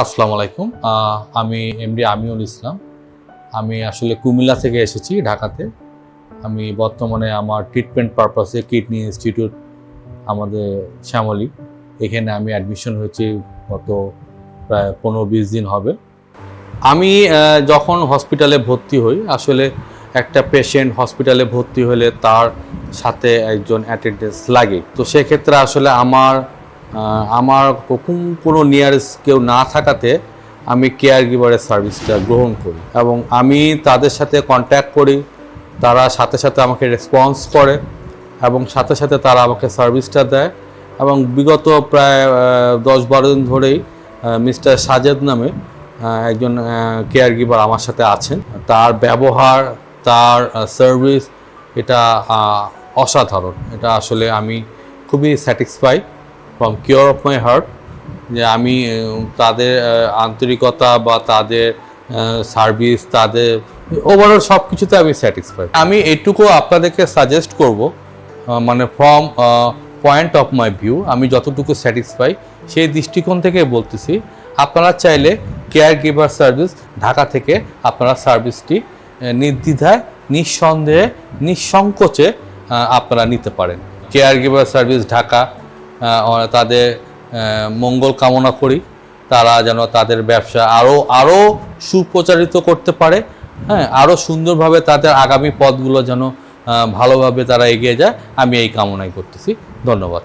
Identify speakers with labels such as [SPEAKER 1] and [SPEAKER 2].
[SPEAKER 1] আসসালামু আলাইকুম। আমি এমডি আমিউল ইসলাম। আমি আসলে কুমিল্লা থেকে এসেছি ঢাকাতে। আমি বর্তমানে আমার ট্রিটমেন্ট পারপাসে কিডনি ইনস্টিটিউট আমাদের শ্যামলী। এখানে আমি অ্যাডমিশন হয়েছি গত প্রায় পনেরো বিশ দিন হবে। আমি যখন হসপিটালে ভর্তি হই, আসলে একটা পেশেন্ট হসপিটালে ভর্তি হলে তার সাথে একজন অ্যাটেন্ডেন্স লাগে। তো সেক্ষেত্রে আসলে আমার আমার কখন কোনো নিয়ারেস্ট কেউ না থাকাতে আমি কেয়ার গিভারের সার্ভিসটা গ্রহণ করি। এবং আমি তাদের সাথে কন্ট্যাক্ট করি, তারা সাথে সাথে আমাকে রেসপন্স করে এবং সাথে সাথে তারা আমাকে সার্ভিসটা দেয়। এবং বিগত প্রায় দশ বারো দিন ধরেই মিস্টার সাজেদ নামে একজন কেয়ার গিভার আমার সাথে আছেন। তার ব্যবহার, তার সার্ভিস এটা অসাধারণ। এটা আসলে আমি খুবই satisfy from core of my heart যে আমি তাদের আন্তরিকতা বা তাদের সার্ভিস তাদের ওভারঅল সব কিছুতে আমি স্যাটিসফাই আমি এটুকু আপনাদেরকে সাজেস্ট করব মানে from point of my view আমি যতটুকু স্যাটিসফাই সেই দৃষ্টিকোণ থেকে বলতেছি, আপনারা চাইলে কেয়ার গিভার সার্ভিস ঢাকা থেকে আপনারা সার্ভিসটি নির্দ্বিধায়, নিঃসন্দেহে, নিঃসংকোচে আপনারা নিতে পারেন। কেয়ার গিভার সার্ভিস ঢাকা তাদের মঙ্গল কামনা করি। তারা যেন তাদের ব্যবসা আরও আরও সুপ্রচারিত করতে পারে। হ্যাঁ আরও সুন্দরভাবে তাদের আগামী পথগুলো যেন ভালোভাবে তারা এগিয়ে যায়। আমি এই কামনাই করতেছি। ধন্যবাদ।